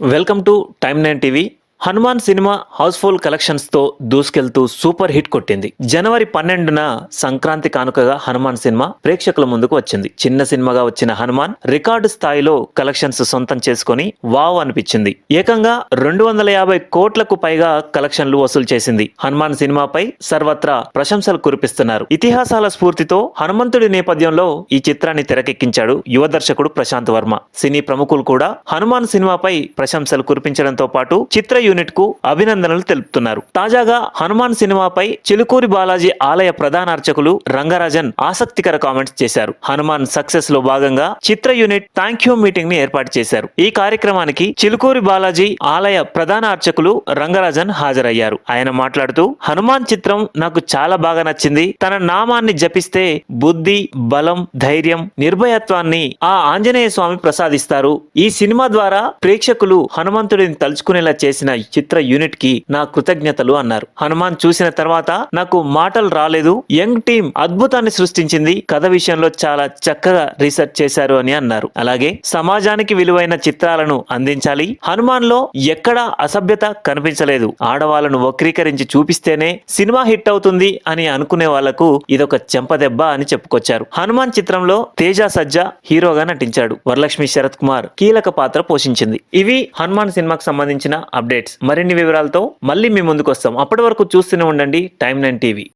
Welcome to time nine TV Hanuman cinema housefull కలెక్షన్స్తో దూసుకెళ్తూ super hit కొట్టింది. జనవరి పన్నెండున సంక్రాంతి కానుకగా హనుమాన్ సినిమా ప్రేక్షకుల ముందుకు వచ్చింది. చిన్న సినిమాగా వచ్చిన హనుమాన్ రికార్డు స్థాయిలో కలెక్షన్స్ సొంతం చేసుకొని వావ్ అనిపించింది. ఏకంగా రెండు వందల యాభై కోట్లకు పైగా కలెక్షన్లు వసూలు చేసింది హనుమాన్ సినిమాపై సర్వత్రా ప్రశంసలు కురిపిస్తున్నారు. ఇతిహాసాల స్ఫూర్తితో హనుమంతుడి నేపథ్యంలో ఈ చిత్రాన్ని తెరకెక్కించాడు యువ దర్శకుడు ప్రశాంత్ వర్మ. సినీ ప్రముఖులు కూడా హనుమాన్ సినిమాపై ప్రశంసలు కురిపించడంతో పాటు చిత్ర యూనిట్కు అభినందనలు తెలుపుతున్నారు. తాజాగా హనుమాన్ సినిమాపై చిలుకూరి బాలాజీ ఆలయ ప్రధాన అర్చకులు రంగరాజన్ ఆసక్తికర కామెంట్స్ చేశారు. హనుమాన్ సక్సెస్లో భాగంగా చిత్ర యూనిట్ థ్యాంక్ యూ మీటింగ్ని ఏర్పాటు చేశారు. ఈ కార్యక్రమానికి చిలుకూరి బాలాజీ ఆలయ ప్రధాన అర్చకులు రంగరాజన్ హాజరయ్యారు. ఆయన మాట్లాడుతూ హనుమాన్ చిత్రం నాకు చాలా బాగా నచ్చింది. తన నామాన్ని జపిస్తే బుద్ధి బలం ధైర్యం నిర్భయత్వాన్ని ఆ ఆంజనేయ స్వామి ప్రసాదిస్తారు. ఈ సినిమా ద్వారా ప్రేక్షకులు హనుమంతుడిని తలుచుకునేలా చేసిన చిత్ర యూనిట్కి నా కృతజ్ఞతలు అన్నారు. హనుమాన్ చూసిన తర్వాత నాకు మాటలు రాలేదు. యంగ్ టీం అద్భుతాన్ని సృష్టించింది. కథ విషయంలో చాలా చక్కగా రీసెర్చ్ చేశారు అని అన్నారు. అలాగే సమాజానికి విలువైన చిత్రాలను అందించాలి. హనుమాన్లో ఎక్కడా అసభ్యత కనిపించలేదు. ఆడవాళ్ళను వక్రీకరించి చూపిస్తేనే సినిమా హిట్ అవుతుంది అని అనుకునే వాళ్ళకు ఇదొక చెంపదెబ్బ అని చెప్పుకొచ్చారు. హనుమాన్ చిత్రంలో తేజ సజ్జా హీరోగా నటించాడు. వరలక్ష్మి శరత్ కుమార్ కీలక పాత్ర పోషించింది. ఇవి హనుమాన్ సినిమాకు సంబంధించిన అప్డేట్స్ మరిన్ని వివరాలతో మళ్ళీ మీ ముందుకు వస్తాం అప్పటి వరకు చూస్తూనే ఉండండి టైమ్ నైన్ టీవీ